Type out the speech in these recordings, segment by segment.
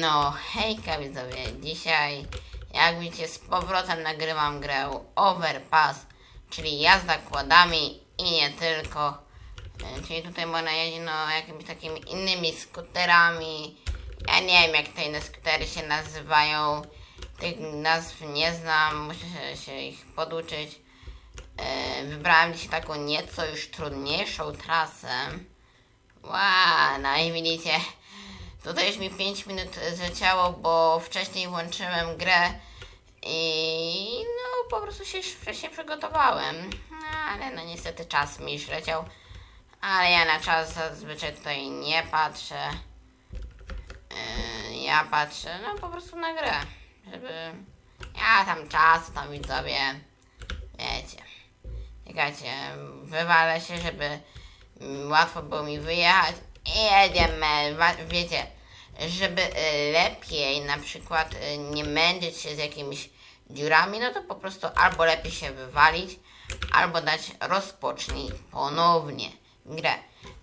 No, hejka widzowie, dzisiaj jak widzicie z powrotem nagrywam grę Overpass, czyli jazda kładami i nie tylko. E, Czyli tutaj można jeździć no, jakimiś takimi innymi skuterami. Ja nie wiem jak te inne skutery się nazywają. Tych nazw nie znam, muszę się, ich poduczyć. E, Wybrałem dzisiaj taką nieco już trudniejszą trasę. Wow, no i widzicie, już mi 5 minut zleciało, bo wcześniej włączyłem grę i no po prostu się wcześniej przygotowałem. No, ale no niestety czas mi już leciał. Ale ja na czas zazwyczaj tutaj nie patrzę. Yy, ja patrzę no po prostu na grę, żeby ja tam czas, tam widzowie, wiecie. Czekajcie, wywalę się, żeby łatwo było mi wyjechać jedziemy, wiecie, żeby y, lepiej na przykład y, nie męczyć się z jakimiś dziurami, no to po prostu albo lepiej się wywalić, albo dać rozpocznij ponownie grę.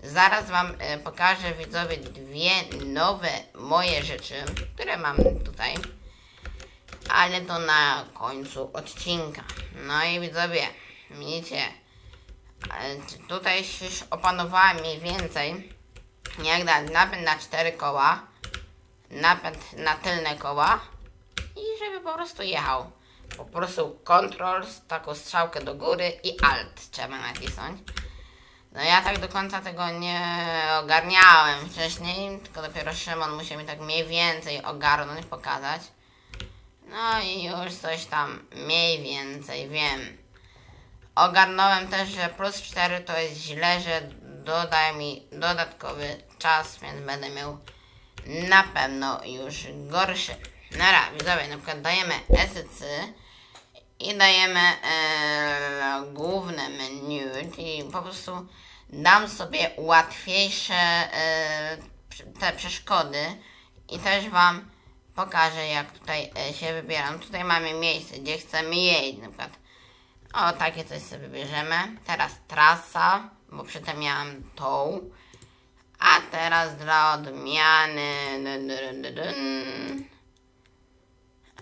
Zaraz Wam y, pokażę widzowie dwie nowe moje rzeczy, które mam tutaj ale to na końcu odcinka. No i widzowie, widzicie, tutaj już opanowałem mniej więcej, jak dać napęd na cztery koła, napęd na tylne koła i żeby po prostu jechał. Po prostu kontrol, taką strzałkę do góry i alt trzeba nacisnąć. No ja tak do końca tego nie ogarniałem wcześniej, tylko dopiero Szymon musiał mi tak mniej więcej ogarnąć, pokazać. No i już coś tam mniej więcej wiem. Ogarnąłem też, że plus 4 to jest źle, że dodaje mi dodatkowy czas, więc będę miał na pewno już gorszy. Nara, widzowie, na przykład dajemy ESC i dajemy e, główne menu, czyli po prostu dam sobie łatwiejsze e, te przeszkody i też Wam pokażę jak tutaj e, się wybieram. Tutaj mamy miejsce, gdzie chcemy jeść na przykład. O, takie coś sobie wybierzemy. Teraz trasa, bo przedtem miałam tą. A teraz dla odmiany.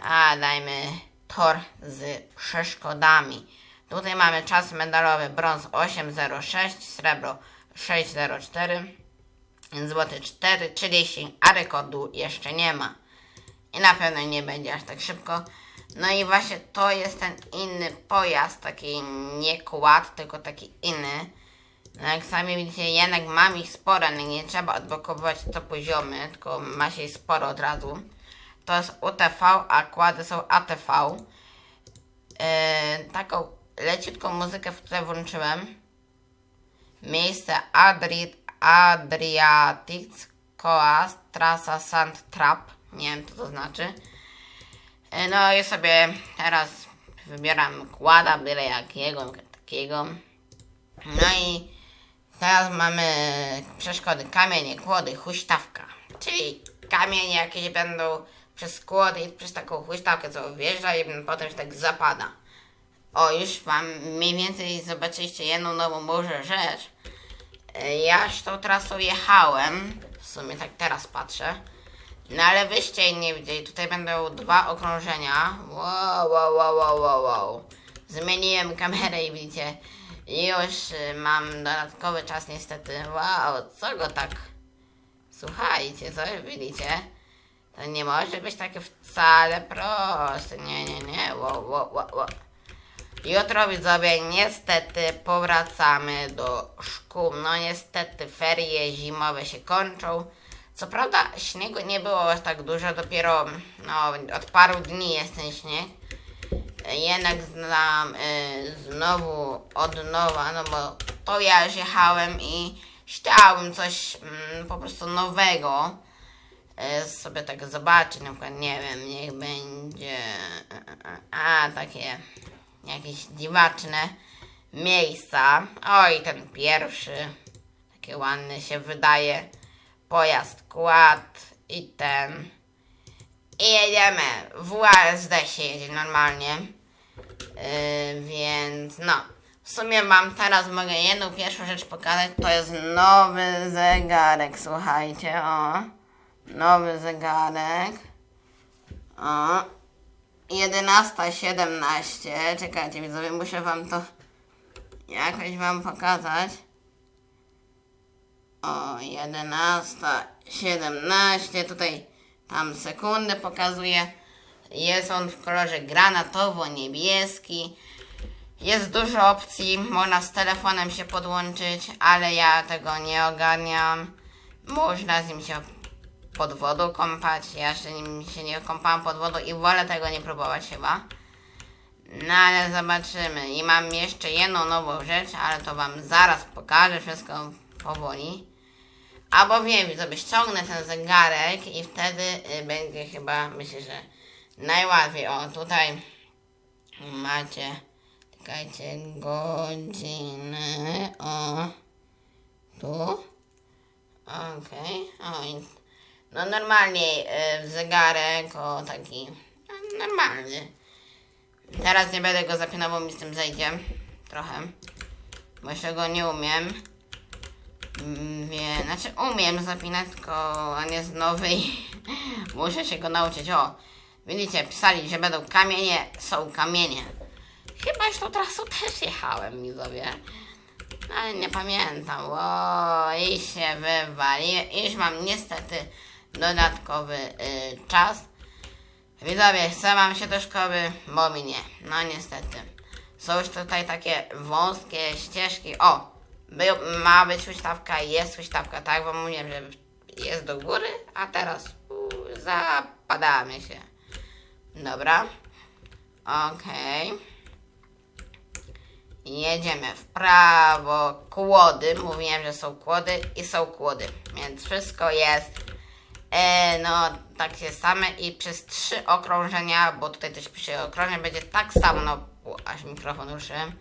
A dajmy tor z przeszkodami. Tutaj mamy czas medalowy brąz 8.06, srebro 6.04, złoty 4.30, a rekordu jeszcze nie ma. I na pewno nie będzie aż tak szybko. No i właśnie to jest ten inny pojazd, taki nie kład, tylko taki inny. No jak sami widzicie, jednak mam ich sporo, no nie trzeba odblokowywać co poziomy, tylko ma się ich sporo od razu. To jest UTV, a kłady są ATV. Yy, taką leciutką muzykę w tutaj włączyłem. Miejsce Adri Adriatic Coast, trasa Sand Trap. Nie wiem co to znaczy. E, No i sobie teraz wybieram kłada, byle jakiego, takiego. No i teraz mamy przeszkody kamienie, kłody, huśtawka. Czyli kamienie jakieś będą przez kłody i przez taką huśtawkę, co wjeżdża i potem się tak zapada. O, już wam mniej więcej zobaczyliście jedną nową może rzecz. E, Ja już tą trasą jechałem, w sumie tak teraz patrzę. No ale wyście nie widzieli, tutaj będą dwa okrążenia. Wow, wow, wow, wow, wow, wow. Zmieniłem kamerę i widzicie, już y, mam dodatkowy czas niestety. Wow, co go tak... Słuchajcie, co widzicie? To nie może być takie wcale proste. Nie, nie, nie. Wow, wow, wow, wow. Jutro widzowie niestety powracamy do szkół. No niestety ferie zimowe się kończą. Co prawda śniegu nie było aż tak dużo, dopiero no, od paru dni jest ten śnieg. Jednak znam y, znowu od nowa, no bo to ja już jechałem i chciałbym coś mm, po prostu nowego y, sobie tak zobaczyć, na przykład nie wiem, niech będzie a takie jakieś dziwaczne miejsca. Oj, ten pierwszy taki ładny się wydaje pojazd kład i ten. I jedziemy. W USD się jedzie normalnie. Yy, więc no. W sumie wam teraz mogę jedną pierwszą rzecz pokazać. To jest nowy zegarek, słuchajcie. O. Nowy zegarek. O. 11.17. Czekajcie widzowie, muszę wam to jakoś wam pokazać. O, 11.17. Tutaj tam sekundę pokazuje. Jest on w kolorze granatowo-niebieski. Jest dużo opcji, można z telefonem się podłączyć, ale ja tego nie ogarniam. Można z nim się pod wodą kąpać. Ja jeszcze nim się nie kąpałam pod wodą i wolę tego nie próbować chyba. No ale zobaczymy. I mam jeszcze jedną nową rzecz, ale to wam zaraz pokażę wszystko powoli. Albo wiem, sobie ściągnę ten zegarek i wtedy y, będzie chyba, myślę, że najłatwiej. O, tutaj macie, czekajcie, godzinę, o, tu, okej, o, i- no normalnie y, zegarek, o, taki, no, normalny. Teraz nie będę go zapinał, bo mi z tym zejdzie trochę, bo jeszcze go nie umiem. Mm, Wie, znaczy umiem zapinać, tylko on jest nowy i muszę się go nauczyć. O, widzicie, pisali, że będą kamienie, są kamienie. Chyba już tą trasą też jechałem, widzowie. Ale nie pamiętam. O, i się wywali. Już mam niestety dodatkowy y, czas. Widzowie, chcę wam się do szkoły, bo mi nie. No niestety. Są już tutaj takie wąskie ścieżki. O, był, ma być huśtawka, jest huśtawka, tak? Bo mówiłem, że jest do góry, a teraz u, zapadamy się. Dobra. Okej. Jedziemy w prawo. Kłody. Mówiłem, że są kłody i są kłody. Więc wszystko jest e, no takie same i przez trzy okrążenia, bo tutaj też pisze okrążenie, będzie tak samo, no aż mikrofon ruszyłem.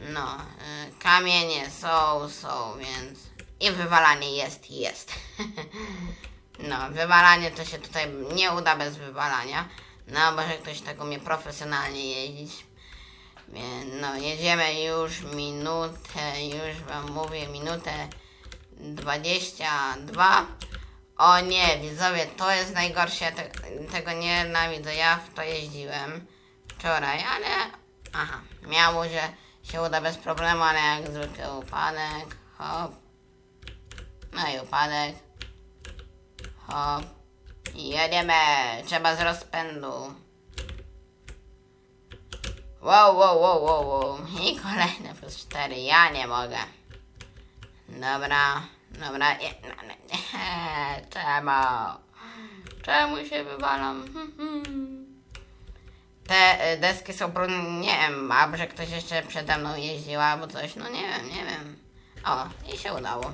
No, y, kamienie są, są, więc i wywalanie jest, jest. no, wywalanie to się tutaj nie uda bez wywalania. No, bo że ktoś tak umie profesjonalnie jeździć. No, jedziemy już minutę, już wam mówię, minutę 22. O nie, widzowie, to jest najgorsze, ja te, tego nie nienawidzę, ja w to jeździłem wczoraj, ale aha, miało, że się uda bez problemu, ale jak zwykle upadek, hop, no i upadek, hop, i jedziemy, trzeba z rozpędu. Wow, wow, wow, wow, wow. I kolejne plus 4, ja nie mogę. Dobra, dobra, nie, no, no, nie, czemu? Czemu się wywalam? Te y, deski są brudne, nie wiem, a że ktoś jeszcze przede mną jeździł albo coś, no nie wiem, nie wiem. O, i się udało.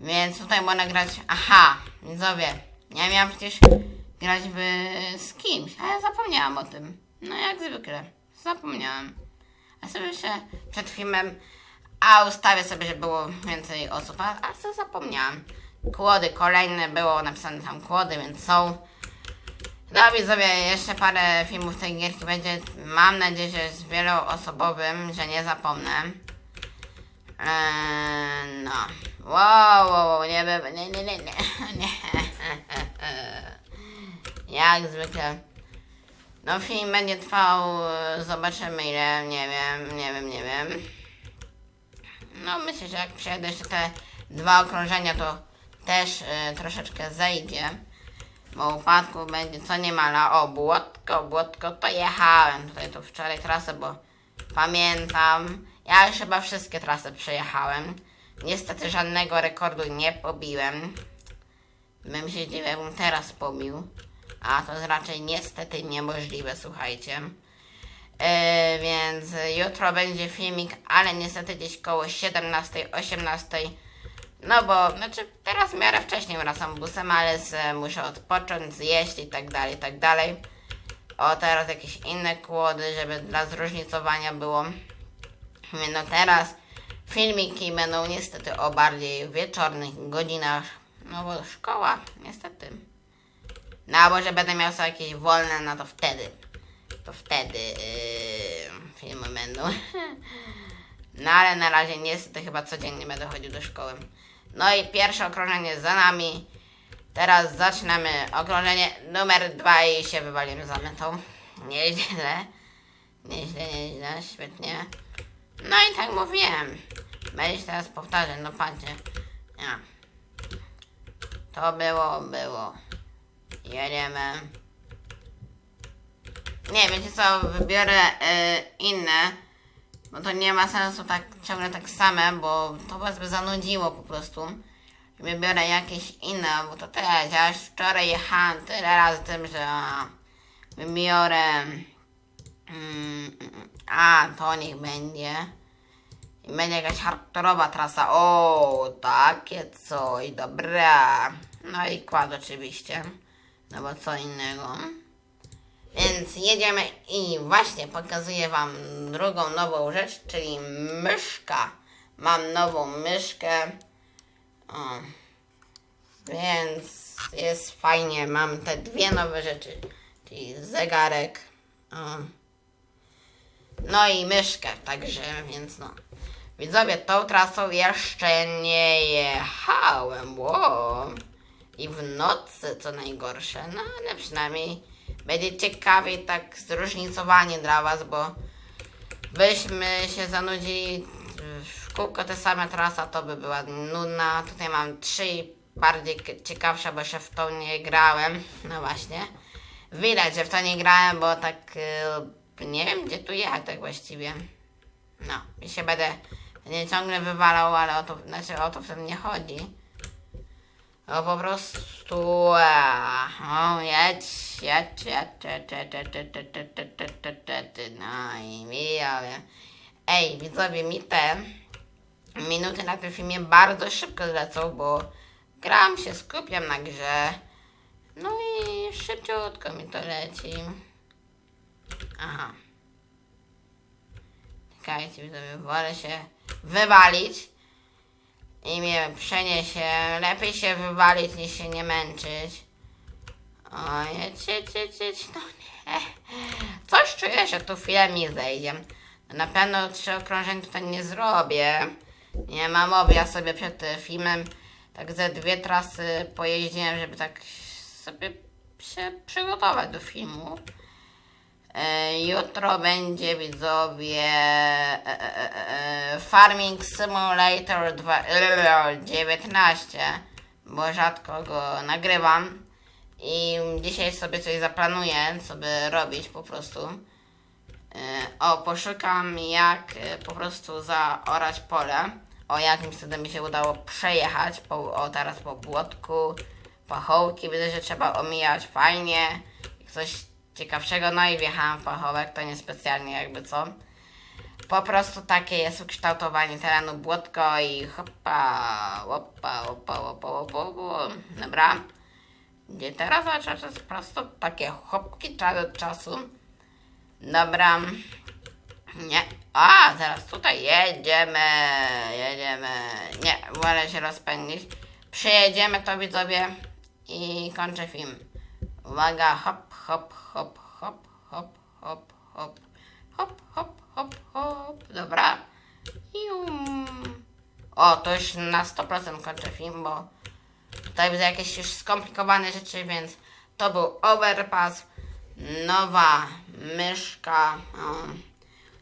Więc tutaj można grać, aha, widzowie, ja miałam przecież grać w, z kimś, a ja zapomniałam o tym. No jak zwykle, zapomniałam. A sobie jeszcze przed filmem, a ustawię sobie, że było więcej osób, a, a co zapomniałam. Kłody kolejne, było napisane tam kłody, więc są. No widzowie, jeszcze parę filmów tej gierki będzie. Mam nadzieję, że z wieloosobowym, że nie zapomnę. Eee, no. Wow, wow, wow, nie, nie, nie, nie, nie, nie. Jak zwykle. No film będzie trwał, e, zobaczymy ile, nie wiem, nie wiem, nie wiem. No myślę, że jak przejdę jeszcze te dwa okrążenia, to też e, troszeczkę zejdzie. Bo upadku będzie co niemala. O, błotko, błotko, to jechałem tutaj to wczoraj trasę, bo pamiętam. Ja już chyba wszystkie trasy przejechałem. Niestety żadnego rekordu nie pobiłem. Bym się dziwił, jakbym teraz pobił. A to jest raczej niestety niemożliwe, słuchajcie. Yy, więc jutro będzie filmik, ale niestety gdzieś koło 17, 18. No bo, znaczy teraz w miarę wcześniej wracam busem, ale muszę odpocząć, zjeść i tak dalej, i tak dalej. O, teraz jakieś inne kłody, żeby dla zróżnicowania było. No teraz filmiki będą niestety o bardziej wieczornych godzinach, no bo szkoła, niestety. No albo, że będę miał sobie jakieś wolne, no to wtedy, to wtedy yy, filmy będą. No ale na razie niestety chyba codziennie będę chodził do szkoły. No i pierwsze okrążenie za nami. Teraz zaczynamy okrążenie numer dwa i się wywalimy za metą. Nieźle. Nieźle, nieźle, świetnie. No i tak mówiłem. Będziesz teraz powtarzać, no patrzcie. Ja. To było, było. Jedziemy. Nie, wiecie co, wybiorę y, inne, bo to nie ma sensu tak ciągle tak same, bo to was by zanudziło po prostu. Wybiorę jakieś inne, bo to też, ja już wczoraj jechałem tyle razy tym, że wybiorę mm, a, to niech będzie. I będzie jakaś hardkorowa trasa. O, takie coś, dobra. No i kład oczywiście. No bo co innego. Więc jedziemy i właśnie pokazuję Wam drugą nową rzecz, czyli myszka. Mam nową myszkę. O. Więc jest fajnie. Mam te dwie nowe rzeczy, czyli zegarek. O. No i myszkę, także więc no. Widzowie, tą trasą jeszcze nie jechałem. Wow. I w nocy, co najgorsze. No ale przynajmniej będzie ciekawie tak zróżnicowanie dla Was, bo byśmy się zanudzili w kółko te same trasa, to by była nudna. Tutaj mam trzy bardziej ciekawsze, bo jeszcze w tą nie grałem. No właśnie. Widać, że w to nie grałem, bo tak y, nie wiem, gdzie tu jechać tak właściwie. No, i się będę nie ciągle wywalał, ale o to, znaczy o to wtedy nie chodzi. O po prostu, a, o jedź, jedź, jedź, jedź, jedź, jedź, jedź, jedź, jedź, jedź, jedź, jedź, jedź, no i widzowie. Ej, widzowie, mi te minuty na tym filmie bardzo szybko zlecą, bo gram się, skupiam na grze. No i szybciutko mi to leci. Aha. Czekajcie, widzowie, wolę się wywalić i mnie przeniesie. Lepiej się wywalić niż się nie męczyć. Oj, cie, cie, cie, no nie. Coś czuję, że tu chwilę mi zejdzie. Na pewno trzy okrążeń tutaj nie zrobię. Nie ma mowy, ja sobie przed filmem tak ze dwie trasy pojeździłem, żeby tak sobie się przygotować do filmu. E, Jutro będzie widzowie e, e, Farming Simulator 2, e, 19, bo rzadko go nagrywam i dzisiaj sobie coś zaplanuję, co by robić po prostu. O, poszukam jak po prostu zaorać pole. O jakimś cudem mi się udało przejechać, po, o teraz po błotku, pachołki, widzę, że trzeba omijać fajnie, coś ciekawszego, no i wjechałam w pachołek, to niespecjalnie jakby co. Po prostu takie jest ukształtowanie terenu błotko i hopa, łopa, łopa, łopa, łopa. Dobra. Gdzie teraz to jest po prostu takie hopki czas od czasu. Dobra. Nie. A, zaraz tutaj jedziemy. Jedziemy. Nie, wolę się rozpędzić. Przejedziemy to widzowie i kończę film. Uwaga, hop, hop, hop, hop, hop, hop, hop, hop, hop, hop, hop. Dobra. Jum. O, to już na 100% kończę film, bo tutaj widzę jakieś już skomplikowane rzeczy, więc to był overpass, nowa myszka.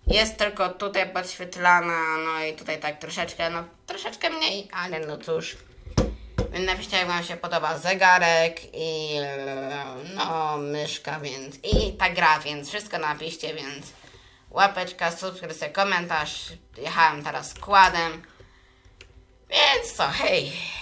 Jest tylko tutaj podświetlana, no i tutaj tak troszeczkę, no troszeczkę mniej, ale no cóż. Więc napiszcie jak wam się podoba zegarek i no myszka, więc i ta gra, więc wszystko napiszcie, więc łapeczka, subskrypcja, komentarz. Jechałem teraz składem. Więc co, hej,